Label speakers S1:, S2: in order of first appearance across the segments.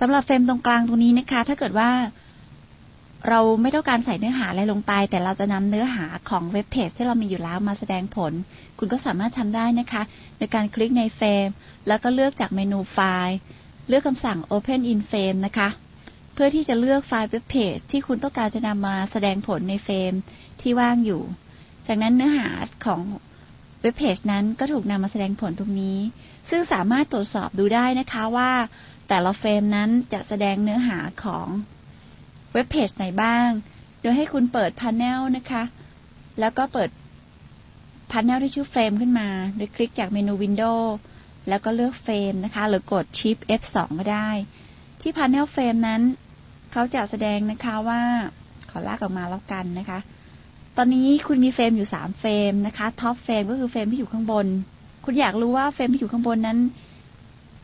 S1: สำหรับเฟรมตรงกลางตรงนี้นะคะ ถ้าเกิดว่าเราไม่ต้องการใส่เนื้อหาอะไรลงไป แต่เราจะนำเนื้อหาของเว็บเพจที่เรามีอยู่แล้วมาแสดงผล คุณก็สามารถทำได้นะคะในการคลิกในเฟรมแล้วก็เลือกจากเมนูไฟล์ เลือกคำสั่ง Open in Frame นะคะ เพื่อที่จะเลือกไฟล์เว็บเพจที่คุณต้องการจะนำมาแสดงผลในเฟรมที่ว่างอยู่ จากนั้นเนื้อหาของเว็บเพจนั้นก็ถูกนำมาแสดงผลตรงนี้ ซึ่งสามารถตรวจสอบดูได้นะคะว่า แต่ละเฟรมนั้นจะแสดงเนื้อหาของเว็บเพจไหนบ้าง โดยให้คุณเปิดพา n เนลนะคะ แล้วก็เปิดพา n เนลที่ชื่อเฟรมขึ้นมา โดยคลิกจากเมนู Windows แล้วก็เลือกเฟรมนะคะ หรือกด Shift F2 ก็ได้ ที่พา n เนลเฟรมนั้น เขาจะแสดงนะคะว่า ขอลากออกมาแล้วกันนะคะ ตอนนี้คุณมีเฟรมอยู่ 3 เฟรมนะคะ ท็อปเฟรมก็คือเฟรมที่อยู่ข้างบน คุณอยากรู้ว่าเฟรมที่อยู่ข้างบนนั้น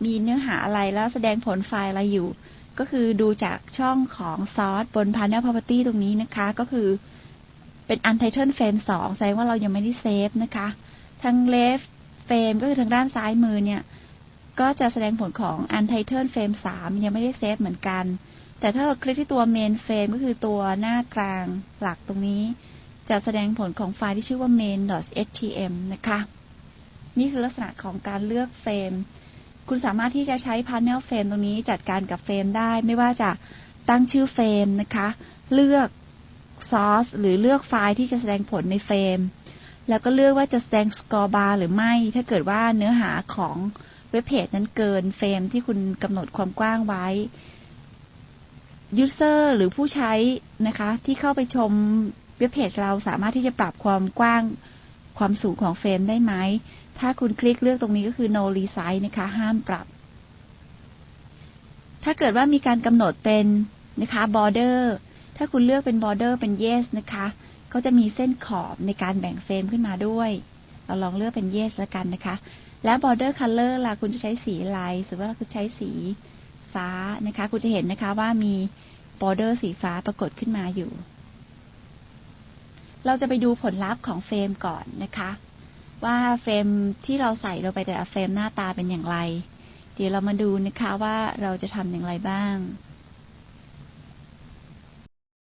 S1: มีเนื้อหาอะไรแล้วแสดงผลไฟล์อะไรอยู่ ก็คือดูจากช่องของซอสบน Panel Property ตรงนี้นะคะ ก็คือเป็น Untitled Frame 2 แสดงว่าเรายังไม่ได้เซฟนะคะทาง left frame ก็คือทางด้านซ้ายมือเนี่ย ก็จะแสดงผลของ Untitled Frame 3 ยังไม่ได้เซฟเหมือนกัน แต่ถ้าเราคลิกที่ตัว Main Frame ก็คือตัวหน้ากลางหลักตรงนี้ จะแสดงผลของไฟล์ที่ชื่อว่า main.htm นะคะ นี่คือลักษณะของการเลือกเฟรม คุณสามารถที่จะใช้ Panel Frame ตรงนี้จัดการกับเฟรมได้ ไม่ว่าจะตั้งชื่อเฟรมนะคะ เลือก Source หรือเลือกไฟล์ที่จะแสดงผลในเฟรม แล้วก็เลือกว่าจะแสดง Score Bar หรือไม่ ถ้าเกิดว่าเนื้อหาของเว็บเพจนั้นเกินเฟรมที่คุณกำหนดความกว้างไว้ User หรือผู้ใช้นะคะ ที่เข้าไปชมเว็บเพจเราสามารถที่จะปรับความกว้าง ความสูงของเฟรมได้ไหม ถ้าคุณคลิกเลือกตรงนี้ก็คือ no resize นะคะ ห้ามปรับ ถ้าเกิดว่ามีการกำหนดเป็นนะคะ border ถ้าคุณเลือกเป็น border เป็น yes นะคะเขาจะมีเส้นขอบในการแบ่งเฟรมขึ้นมาด้วย เราลองเลือกเป็น yes แล้วกันนะคะ แล้ว border color ล่ะ คุณจะใช้สีอะไรหรือว่าคุณใช้สีฟ้านะคะ คุณจะเห็นนะคะว่ามี border สีฟ้าปรากฏขึ้นมาอยู่ เราจะไปดูผลลัพธ์ของเฟรมก่อนนะคะ ว่าเฟรมที่เราใส่เราไปแต่ละเฟรมหน้าตาเป็นอย่างไร เดี๋ยวเรามาดูนะคะว่าเราจะทำอย่างไรบ้าง